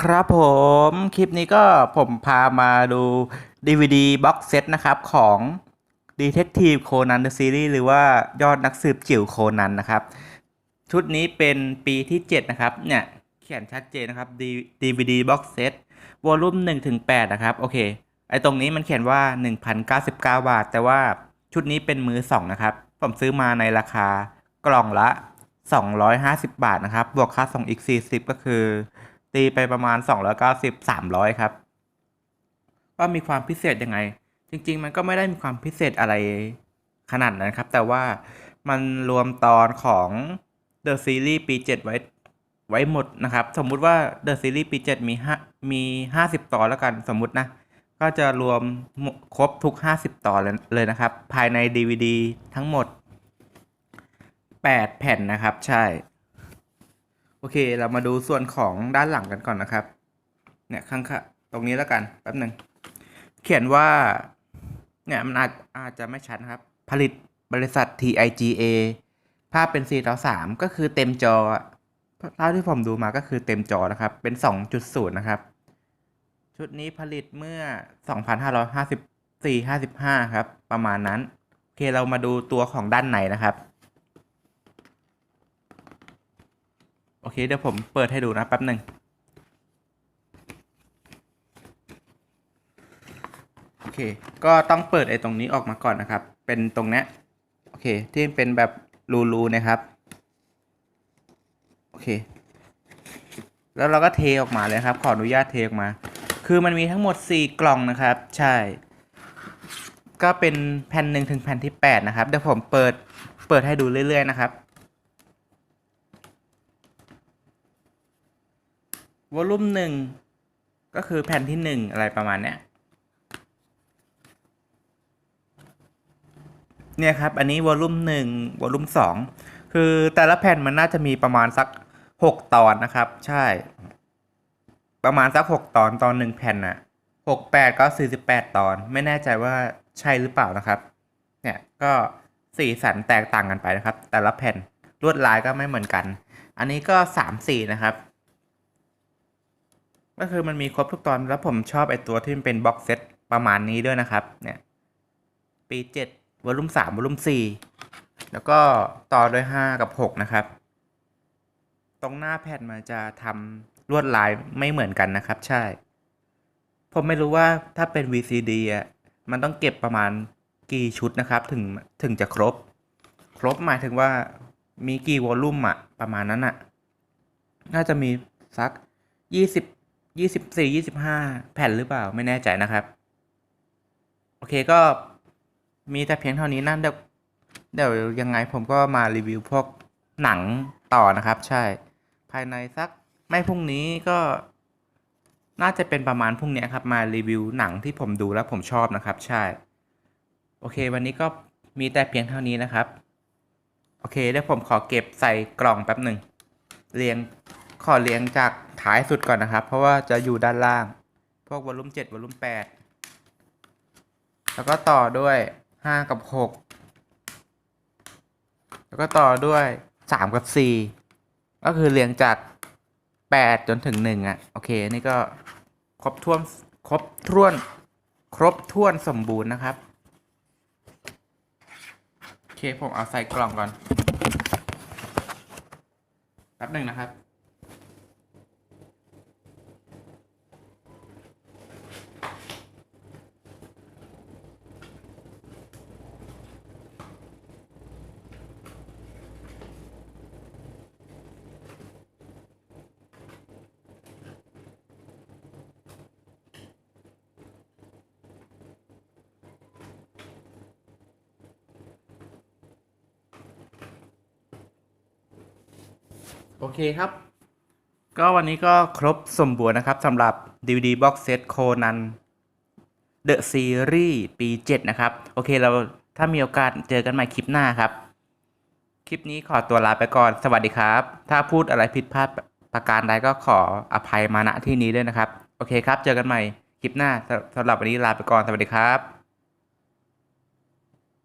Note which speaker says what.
Speaker 1: ครับผมคลิปนี้ก็ผมพามาดู DVD Box Set นะครับ ของ Detective Conan the Series หรือว่ายอดนักสืบจิ๋วโคนันนะครับ ชุดนี้เป็นปีที่ 7 นะครับ เนี่ย เขียนชัดเจนนะครับ DVD Box Set Volume 1ถึง8นะครับ โอเค ไอตรงนี้มันเขียนว่า 1,099 บาท แต่ว่าชุดนี้เป็นมือ 2 นะครับ ผมซื้อมาในราคากล่องละ 250 บาทนะครับ บวกค่าส่งอีก 40 ก็คือ ตีไปประมาณ 290 300 ครับ ว่ามีความพิเศษยังไง จริง ๆ มันก็ไม่ได้มีความพิเศษอะไรขนาดนั้นครับ แต่ว่ามันรวมตอนของ The Series ปี 7 ไว้ไว้หมดนะครับ สมมุติว่า The Series ปี 7 มี5มี 50 ตอนแล้วกันสมมุตินะ ก็จะรวมครบทุก 50 ตอนเลยเลยนะครับ ภายใน DVD ทั้งหมด 8 แผ่นนะครับ ใช่ โอเค เรามาดูส่วนของด้านหลังกันก่อนนะครับ เนี่ยข้างๆตรงนี้แล้วกันแป๊บหนึ่งเขียนว่า เนี่ยมันอาจอาจจะไม่ชัดนะครับ ผลิตบริษัท TIGA ภาพเป็น4ต่อ3ก็คือเต็มจออะเท่าที่ผมดูมาก็คือเต็มจอนะครับ เป็น 2.0 นะครับ ชุดนี้ผลิตเมื่อ 2554 55 ครับ ประมาณนั้น โอเคเรามาดูตัวของด้านในนะครับ โอเค เดี๋ยวผมเปิดให้ดูนะแป๊บหนึ่งโอเค ก็ต้องเปิดไอ้ตรงนี้ออกมาก่อนนะครับ เป็นตรงนี้โอเค ที่เป็นแบบรูๆนะครับ โอเค แล้วเราก็เทออกมาเลยครับ ขออนุญาตเทออกมา คือมันมีทั้งหมด 4 กล่องนะครับ ใช่ ก็เป็นแผ่นหนึ่งถึงแผ่นที่ 8 นะครับ เดี๋ยวผมเปิด เปิดให้ดูเรื่อย ๆ นะครับ วอลลุ่มหนึ่งก็คือแผ่นที่หนึ่งอะไรประมาณเนี้ยเนี่ยครับ อันนี้วอลลุ่มหนึ่งวอลลุ่มสองคือแต่ละแผ่นมันน่าจะมีประมาณสักหกตอนนะครับ ใช่ ประมาณสักหกตอนตอนหนึ่งแผ่นน่ะหกแปดก็สี่สิบแปดตอน ไม่แน่ใจว่าใช่หรือเปล่านะครับ เนี่ยก็สีสันแตกต่างกันไปนะครับ แต่ละแผ่นลวดลายก็ไม่เหมือนกัน อันนี้ก็สามสีนะครับ ก็คือมันมีครบทุกตอนแล้วผมชอบไอตัวที่มันเป็นบ็อกเซตประมาณนี้ด้วยนะครับ เนี่ย ปีเจ็ดวอลลุ่มสามวอลลุ่มสี่แล้วก็ต่อด้วยห้ากับหกนะครับ ตรงหน้าแผ่นมันจะทำลวดลายไม่เหมือนกันนะครับ ใช่ ผมไม่รู้ว่าถ้าเป็น VCD อะมันต้องเก็บประมาณกี่ชุดนะครับ ถึงถึงจะครบ ครบหมายถึงว่ามีกี่วอลลุ่มอะประมาณนั้นอะน่าจะมีสักยี่สิบ ยี่สิบสี่ยี่สิบห้าแผ่นหรือเปล่าไม่แน่ใจนะครับ โอเคก็มีแต่เพียงเท่านี้นั่นเดี๋ยวเดี๋ยวยังไงผมก็มารีวิวพวกหนังต่อนะครับ ใช่ ภายในสักไม่พรุ่งนี้ก็น่าจะเป็นประมาณพรุ่งนี้ครับ มารีวิวหนังที่ผมดูแล้วผมชอบนะครับ ใช่ โอเค วันนี้ก็มีแต่เพียงเท่านี้นะครับ โอเคเดี๋ยวผมขอเก็บใส่กล่องแป๊บหนึ่งเรียง ขอเรียงจากท้ายสุดก่อนนะครับ เพราะว่าจะอยู่ด้านล่าง พวกวอลลุ่ม7วอลลุ่ม8 แล้วก็ต่อด้วย 5 กับ 6 แล้วก็ต่อด้วย 3 กับ 4 ก็คือเรียงจาก 8 จนถึง 1อะโอเค นี่ก็ครบถ้วนครบถ้วน ครบถ้วนสมบูรณ์นะครับโอเคผมเอาใส่กล่องก่อนแป๊บหนึ่งนะครับ โอเคครับ ก็วันนี้ก็ครบสมบูรณ์นะครับสำหรับ DVD Box Set Conan The Series ปี 7 นะครับ โอเคเราถ้ามีโอกาสเจอกันใหม่คลิปหน้าครับ คลิปนี้ขอตัวลาไปก่อน สวัสดีครับ ถ้าพูดอะไรผิดพลาดประการใดก็ขออภัยมาณที่นี้ด้วยนะครับ โอเคครับ เจอกันใหม่คลิปหน้าสำสำหรับวันนี้ลาไปก่อน สวัสดีครับ